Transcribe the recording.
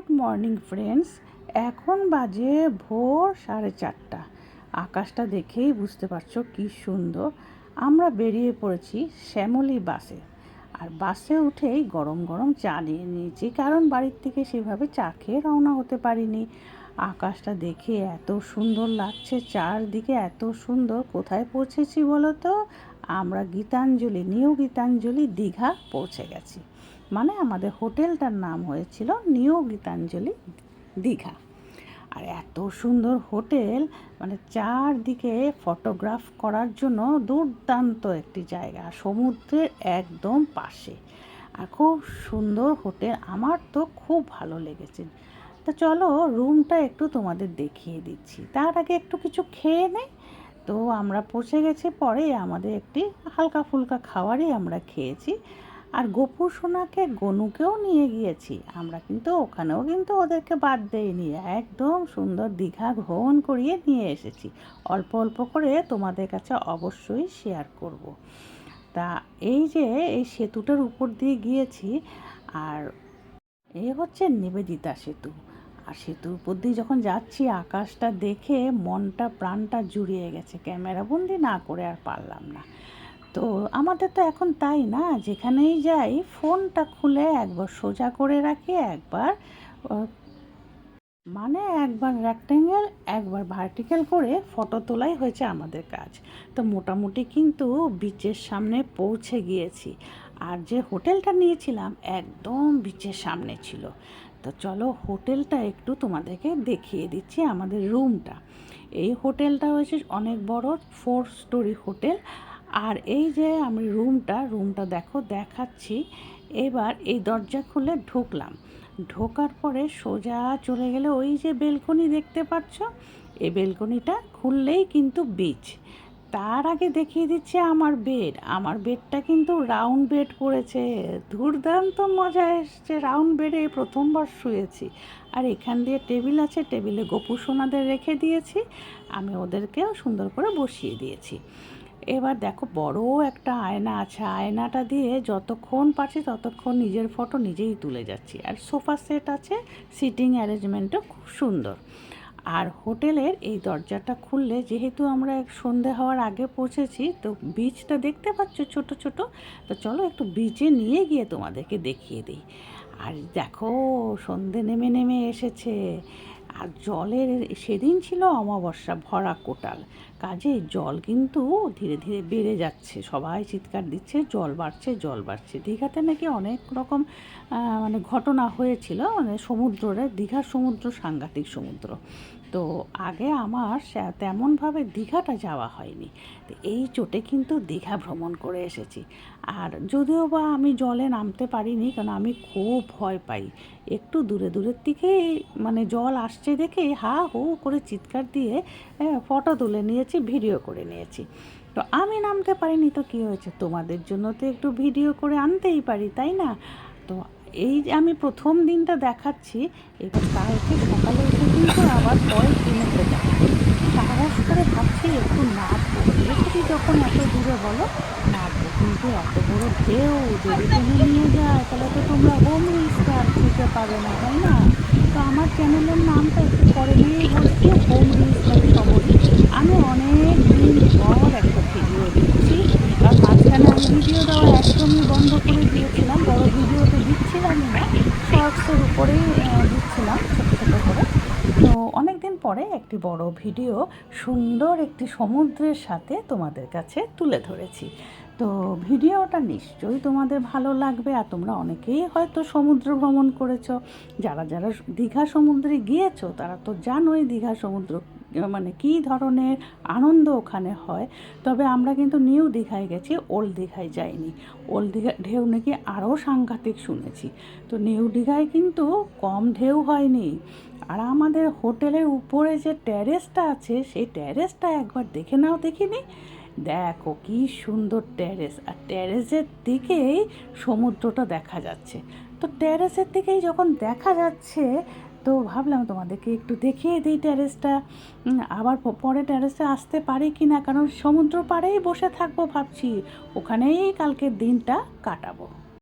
Good morning friends. এখন বাজে ভোর সাড়ে চারটা। আকাশটা দেখেই বুঝতে পারছ কি সুন্দর। আমরা বেরিয়ে পড়েছি শ্যামলী বাসে। আর বাসে উঠেই গরম গরম চা নিয়ে নিয়েছি, কারণ বাড়ির থেকে সেভাবে চা খেয়ে রওনা হতে পারিনি। আকাশটা দেখে এত সুন্দর লাগছে, চারদিকে এত সুন্দর। কোথায় পৌঁছেছি বলো তো? আমরা গীতাঞ্জলি, নিউ গীতাঞ্জলি দীঘা পৌঁছে গেছি। মানে আমাদের হোটেলটার নাম হয়েছিল নিউ গীতাঞ্জলি দীঘা। আর এত সুন্দর হোটেল মানে চারদিকে ফটোগ্রাফ করার জন্য দুর্দান্ত একটি জায়গা, সমুদ্রের একদম পাশে। আর খুব সুন্দর হোটেল, আমার তো খুব ভালো লেগেছে। তা চলো রুমটা একটু তোমাদের দেখিয়ে দিচ্ছি। তার আগে একটু কিছু খেয়ে নেই, তো আমরা পৌঁছে গেছি, পরে আমাদের একটি হালকা ফুলকা খাবারই আমরা খেয়েছি। আর গোপু সোনাকে গনুকেও নিয়ে গিয়েছি। আমরা কিন্তু ওখানেও কিন্তু ওদেরকে বাদ দেইনি। একদম সুন্দর দীঘা ভ্রমণ করিয়ে নিয়ে এসেছি। অল্প অল্প করে তোমাদের কাছে অবশ্যই শেয়ার করব। তা এই যে এই সেতুটার উপর দিয়ে গিয়েছি, আর এ হচ্ছে নিবেদিতা সেতু। আর সেতুর উপর দিয়ে যখন যাচ্ছি, আকাশটা দেখে মনটা, প্রাণটা জুড়িয়ে গেছে। ক্যামেরাবন্দি না করে আর পারলাম না। তো আমাদের তো এখন তাই না? যেখানেই যাই, ফোনটা খুলে একবার সোজা করে রাখি, একবার মানে একবার রেক্টেঙ্গেল একবার ভার্টিক্যাল করে ফটো তোলাই হয়েছে আমাদের কাজ। তো মোটামুটি কিন্তু বিচের সামনে পৌঁছে গিয়েছি। আর যে হোটেলটা নিয়েছিলাম একদম বিচের সামনে ছিল। তো চলো হোটেলটা একটু তোমাদেরকে দেখিয়ে দিচ্ছি আমাদের রুমটা এই হোটেলটা হয়েছে অনেক বড় ফোর স্টোরি হোটেল। আর এই যে আমি রুমটা রুমটা দেখো, দেখাচ্ছি। এবার এই দরজা খুলে ঢুকলাম। ঢোকার পরে সোজা চলে গেলে ওই যে বেলকনি দেখতে পাচ্ছ? এই বেলকনিটা খুললেই কিন্তু বিচ। তার আগে দেখিয়ে দিচ্ছে আমার বেড। আমার বেডটা কিন্তু রাউন্ড বেড পড়েছে। দুর্দান্ত মজা এসছে। রাউন্ড বেডে প্রথমবার শুয়েছি। আর এখান দিয়ে টেবিল আছে, টেবিলে গোপু সোনাদের রেখে দিয়েছি। আমি ওদেরকেও সুন্দর করে বসিয়ে দিয়েছি। এবার দেখো বড় একটা আয়না আছে। আয়নাটা দিয়ে যতক্ষণ পারছি ততক্ষণ নিজের ফটো নিজেই তুলে যাচ্ছি। আর সোফা সেট আছে সিটিং অ্যারেঞ্জমেন্টও খুব সুন্দর। আর হোটেলের এই দরজাটা খুললে যেহেতু আমরা সন্ধে হওয়ার আগে পৌঁছেছি, তো বিচটা দেখতে পাচ্ছ ছোট ছোট? তো চলো একটু বিচে নিয়ে গিয়ে তোমাদেরকে দেখিয়ে দিই। আর দেখো সন্ধে নেমে নেমে এসেছে। আর জলের সেদিন ছিল অমাবস্যা, ভরা কোটাল। কাজে জল কিন্তু ধীরে ধীরে বেড়ে যাচ্ছে। সবাই চিৎকার দিচ্ছে, জল বাড়ছে জল বাড়ছে। দীঘাতে নাকি অনেক রকম মানে ঘটনা হয়েছিল। মানে সমুদ্রের, দীঘার সমুদ্র, সাংঘাতিক সমুদ্র। তো আগে আমার তেমনভাবে দীঘাটা যাওয়া হয়নি। তো এই চোটে কিন্তু দীঘা ভ্রমণ করে এসেছি। আর যদিও বা আমি জলে নামতে পারিনি, কারণ আমি খুব ভয় পাই। একটু দূরে দূরের থেকে মানে জল আসছে দেখে হা হু করে চিৎকার দিয়ে ফটো তুলে নিয়েছি, ভিডিও করে নিয়েছি। তো আমি নামতে পারিনি, তো কী হয়েছে? তোমাদের জন্য তো একটু ভিডিও করে আনতেই পারি, তাই না? তো এই যে আমি প্রথম দিনটা দেখাচ্ছি এবার কালকে সকালে উঠে কিন্তু আবার পরে কিনেতে যাব সাহস করে ভাবছি, একটু নাচবো এসেছি যখন এত দূরে বলো নাচবো কিন্তু এত বড় ঢেউ, যদি তুমি নিয়ে যায় তাহলে তো তোমরা হোম রিস্কটা আর দিতে পারবে না, তাই না? তো আমার চ্যানেলের নামটা একটু পরে নিয়েই হচ্ছে হোম রিস্কার খবরই আমি অনেক দিন পর একটা ভিডিও দিচ্ছি আর মাঝখানে আমি ভিডিও দেওয়া একদমই বন্ধ করে দিয়েছিলাম বড় ভিডিও তো দিচ্ছিলামই না উপরেই দিচ্ছিলাম ছোটো ছোটো করে। তো অনেক দিন পরে একটি বড় ভিডিও সুন্দর একটি সমুদ্রের সাথে তোমাদের কাছে তুলে ধরেছি। তো ভিডিওটা নিশ্চয়ই তোমাদের ভালো লাগবে আর তোমরা অনেকেই হয়তো সমুদ্র ভ্রমণ করেছ। যারা যারা দীঘা সমুদ্রে গিয়েছো, তারা তো জানোই দীঘা সমুদ্র মানে কী ধরনের আনন্দ ওখানে হয়? তবে আমরা কিন্তু নিউ দীঘায় গেছি, ওল্ড দীঘায় যাইনি। ওল্ড দীঘা ঢেউ নাকি আরও সাংঘাতিক শুনেছি। তো নিউ দীঘায় কিন্তু কম ঢেউ হয়নি। আর আমাদের হোটেলের উপরে যে ট্যারেসটা আছে, সেই ট্যারেসটা একবার দেখে নাও দেখিনি? দেখো কি সুন্দর ট্যারেস আর ট্যারেসের দিকেই সমুদ্রটা দেখা যাচ্ছে। তো ট্যারেসের দিকেই যখন দেখা যাচ্ছে তো ভাবলাম তোমাদেরকে একটু দেখিয়ে দিই ট্যারেসটা আবার পরে ট্যারেসে আসতে পারি কি না? কারণ সমুদ্র পাড়েই বসে থাকব ভাবছি। ওখানেই কালকের দিনটা কাটাবো।